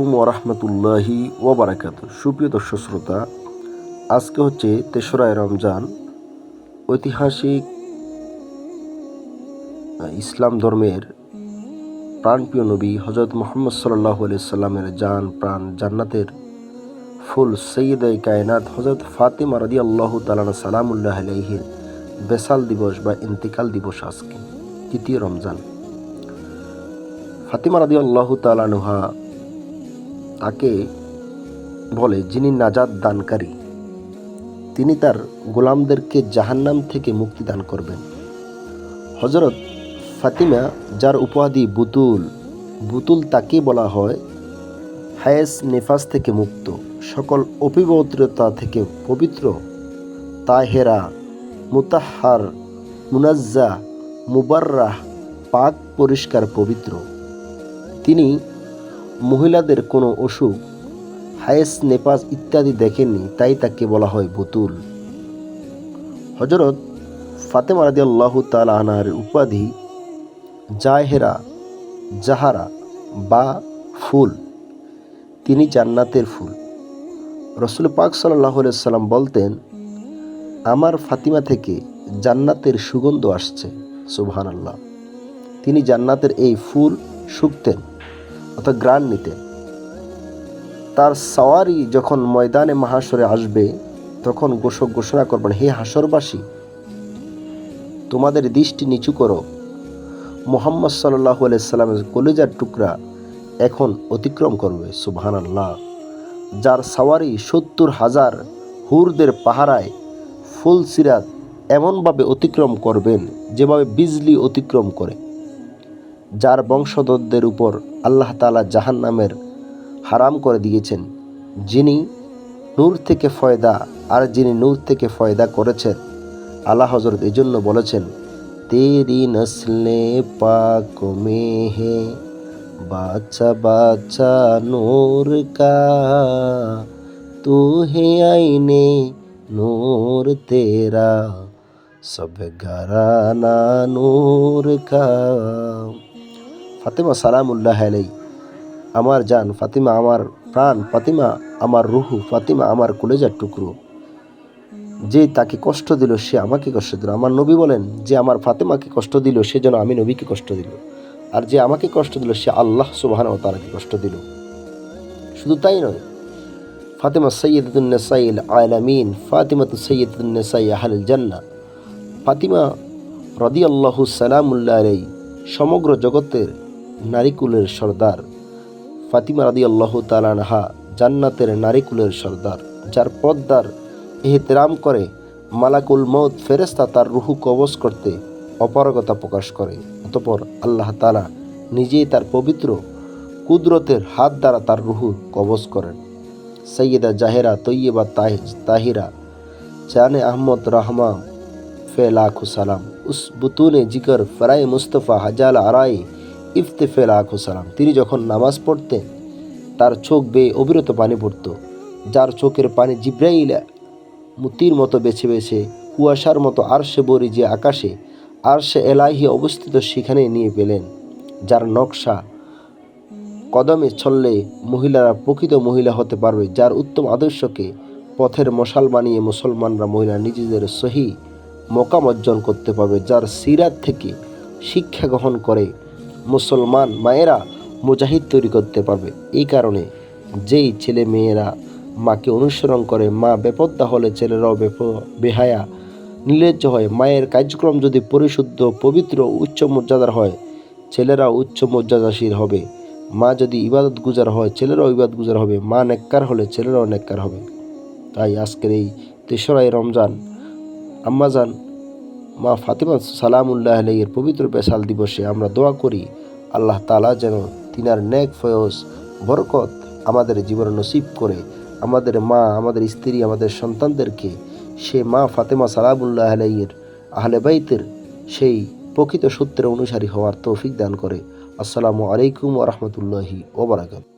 উম ওরহমতুল্লাহি ওবরাকাত সুপ্রিয় দর্শক শ্রোতা, আজকে হচ্ছে তেসরায় রমজান। ঐতিহাসিক ইসলাম ধর্মের প্রাণপ্রিয় নবী হজরত মোহাম্মদ সাল্লাহ সাল্লামের জান, প্রাণ, জান্নাতের ফুল সৈয়দ কায়নাত হজরত ফাতেমা রাদি আল্লাহ তালানা সালামুল্লাহ আলাইহির বেসাল দিবস বা ইন্তিকাল দিবস আজকে, তৃতীয় রমজান। ফাতিমা রাদি আল্লাহ তালানুহা তাকে বলে, যিনি নাজাদ দানকারী, তিনি তার গোলামদেরকে জাহান্নাম থেকে মুক্তি দান করবেন। হজরত ফাতিমা, যার উপাধি বুতুল বুতুল তাকে বলা হয় হায়েস নেফাস থেকে মুক্ত, সকল অপিপবিত্রতা থেকে পবিত্র, তাহেরা মুতাহার মুনাজ্জা, মুবাররাহ, পাক, পরিষ্কার, পবিত্র। তিনি মহিলাদের কোনো অসুখ, হায়েস নেপাস ইত্যাদি দেখেননি, তাই তাকে বলা হয় বুতুল। হজরত ফাতেমা রাদি আল্লাহ তালাহার উপাধি জাহেরা, জাহারা বা ফুল। তিনি জান্নাতের ফুল। রসুল পাক সাল্লাহ সাল্লাম বলতেন, আমার ফাতিমা থেকে জান্নাতের সুগন্ধ আসছে। সুবহান আল্লাহ তিনি জান্নাতের এই ফুল শুকতেন। অর্থাৎ গ্রাণ নিতেন তার সওয়ারি যখন ময়দানে মহাসরে আসবে, তখন ঘোষক ঘোষণা করবেন, হে হাসরবাসী, তোমাদের দৃষ্টি নিচু করো। মোহাম্মদ সাল্লাহ সাল্লামের কলেজার টুকরা এখন অতিক্রম করবে। সুবহান আল্লাহ যার সাওয়ারি সত্তর হাজার হুরদের পাহারায় ফুল সিরাত এমনভাবে অতিক্রম করবেন, যেভাবে বিজলি অতিক্রম করে। যার বংশধরদের উপর আল্লাহ তালা জাহান নামের হারাম করে দিয়েছেন, যিনি নূর থেকে ফয়দা আর যিনি নূর থেকে ফয়দা করেছেন, আল্লাহ হজরত এই জন্য বলেছেন, তেরি নসলে পাক মে হে বাচ্চা বাচ্চা নূর কা তু হে আইনে নূর তেরা, সব ঘরানা নূর কা। ফাতেমা সালামুল্লাহ আলাই আমার জান ফাতিমা আমার প্রাণ, ফাতিমা আমার রুহু, ফাতিমা আমার কলেজার টুকরো। যে তাকে কষ্ট দিল, সে আমাকে কষ্ট দিল। আমার নবী বলেন, যে আমার ফাতেমাকে কষ্ট দিল, সে যেন আমি নবীকে কষ্ট দিল। আর যে আমাকে কষ্ট দিল, সে আল্লাহ সুবাহান ও তারাকে কষ্ট দিল। শুধু তাই নয়, ফাতেমা সৈয়দুন্নেসাইল আলামিন ফাতিমা তু সৈয়দুন্নেসাই আহল জান্না ফাতিমা রদি আল্লাহু সালামুল্লাহ সমগ্র জগতের নারীকুলের সর্দার। ফাতিমা রাদি আল্লাহ তালানহা জান্নাতের নারীকুলের সর্দার, যার পদ্মার এহতেরাম করে মালাকুল মৌত ফেরেস্তা তার রুহু কবজ করতে অপারগতা প্রকাশ করে। অতপর আল্লাহ তালা নিজেই তার পবিত্র কুদরতের হাত দ্বারা তার রুহু কবজ করেন। সৈয়দা জাহেরা তৈয়বা তাহিরা জানে আহমদ রহমা ফে লাখু সালাম। উস বুতুনে জিকর ফরাই মুস্তফা হাজাল আরাই ইফতেফে লাখু সালাম তিনি যখন নামাজ পড়তেন, তার চোখ বেয়ে অবিরত পানি পড়ত, যার চোখের পানি জিব্রাইল মুতির মতো বেছে বেছে কুয়াশার মতো আরশে বরি যে আকাশে, আরশে এলাহি অবস্থিত সেখানে নিয়ে পেলেন, যার নকশা কদমে চললে মহিলারা প্রকৃত মহিলা হতে পারবে, যার উত্তম আদর্শকে পথের মশাল বানিয়ে মুসলমানরা মহিলা নিজেদের সহি মোকাম অর্জন করতে পারবে, যার সিরাত থেকে শিক্ষা গ্রহণ করে মুসলমান মায়েরা মুজাহিদ তৈরি করতে পারবে। এই কারণে যেই ছেলে মেয়েরা মাকে অনুসরণ করে, মা বেপদ্দা হলে ছেলেরাও বেপ, বেহায়া, নির্লজ্জ হয়। মায়ের কার্যক্রম যদি পরিশুদ্ধ, পবিত্র, উচ্চ মর্যাদার হয়, ছেলেরা উচ্চ মর্যাদাশীল হবে। মা যদি ইবাদত গুজার হয়, ছেলেরাও ইবাদত গুজার হবে। মা নেককার হলে ছেলেরাও নেককার হবে। তাই আজকের এই তেসরাই রমজান, আম্মাজান, মা ফাতিমা সালামুল্লাহ আলাইয়ের পবিত্র বেসাল দিবসে আমরা দোয়া করি আল্লাহ তালা যেন তিনার নেক ফয়স বরকত আমাদের জীবন নসিব করে, আমাদের মা, আমাদের স্ত্রী, আমাদের সন্তানদেরকে সে মা ফাতেমা সালাবুল্লাহ আলাইয়ের আহলে বাইতের সেই প্রকৃত সূত্রে অনুসারী হওয়ার তৌফিক দান করে। আসসালামু আলাইকুম ও ওরহমতুল্লাহি ওবরাকাত